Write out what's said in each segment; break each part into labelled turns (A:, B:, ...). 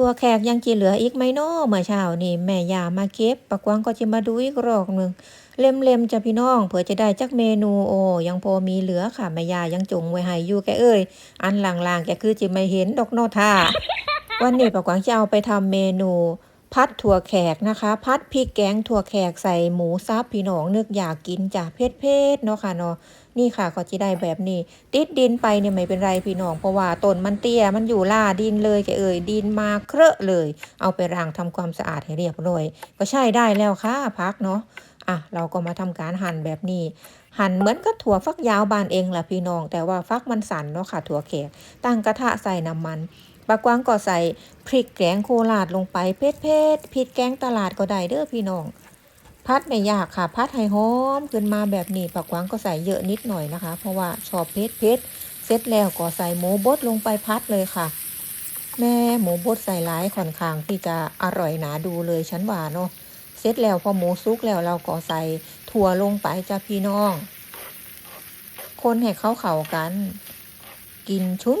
A: ทั่วแขกยังจีเหลืออีกไหมเนาะเมื่อเช้านี่แม่ยามาเก็บปะกวางก็จะมาดูอีกรอบหนึ่งเล็มๆจ้ะพี่น้องเผื่อจะได้จักเมนูโอ้ยังพอมีเหลือค่ะแม่ยายังจงไว้ให้อยู่แกเอ้ยอันหลังๆแกคือจะไม่เห็นดอกเนอท่าวันนี้ปะกวางจะเอาไปทำเมนู พัดถั่วแขกนะคะ พัดพริกแกงถั่วแขกใส่หมูซับพี่น้องนึกอยากกินจ้ะเผ็ดๆเนาะค่ะเนาะนี่ค่ะก็จะได้แบบนี้ ติดดินไปเนี่ยไม่เป็นไรพี่น้องเพราะว่าต้นมันเตี้ยมันอยู่ล่าดินเลยแกเอ่ยดินมาเครอะเลย เอาไปล้างทำความสะอาดให้เรียบร้อย ก็ใช่ได้แล้วค่ะพักเนาะอะเราก็มาทำการหั่นแบบนี้หั่นเหมือนกับถั่วฟักยาวบานเองละพี่น้อง แต่ว่าฟักมันสันเนาะค่ะถั่วแขกตั้งกระทะใส่น้ำมัน ปลากวางก็ใส่พริกแกงโคราดลงไปเผ็ดเผ็ดพริกแกงตลาดก็ได้เด้อพี่น้องพัดไม่ยากค่ะพัดให้หอมขึ้นมาแบบนี้ปลากวางก็ใส่เยอะนิดหน่อยนะคะ เพราะว่าชอบเผ็ดเผ็ดเสร็จแล้วก็ใส่หมูบดลงไปพัดเลยค่ะ แม่หมูบดใส่หลายค่อนข้างที่จะอร่อยหนาดูเลยฉันว่าเนาะเสร็จแล้วพอหมูซุกแล้วเราก็ใส่ถั่วลงไปจ้ะพี่น้อง คนให้เข้าเข่ากัน กินชุน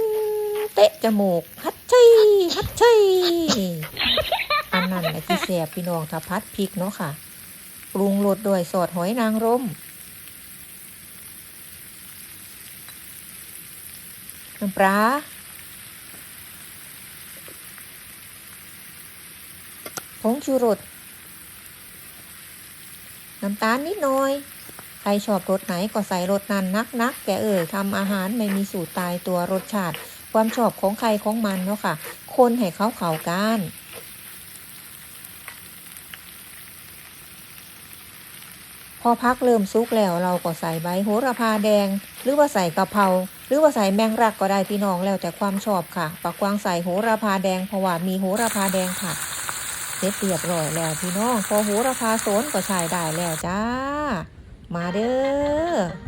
A: เตะจมูกฮัด ชัยฮัดชัยอันนั้นแหละที่แสบพี่น้องถ้าพัดพริกเนาะค่ะ ปรุงรสด้วยซอสหอยนางรมน้ำปลาผงชูรสน้ำตาลนิดหน่อย ใครชอบรสไหนก็ใส่รสนั้นนักนักๆแกเอ่ยทำอาหารไม่มีสูตรตายตัวรสชาติ ความชอบของใครของมันเนาะค่ะ คนให้เขาเข่ากันพอพักเริ่มซุกแล้วเราก็ใส่ใบโหระพาแดง หรือว่าใส่กะเพราหรือว่าใส่แมงรักก็ได้พี่น้องแล้วแต่ความชอบค่ะปักกวางใส่โหระพาแดงเพราะว่ามีโหระพาแดงค่ะเสร็จเรียบร้อยแล้วพี่น้องพอโหระพาโซนก็ใช้ได้แล้วจ้า มาเด้อ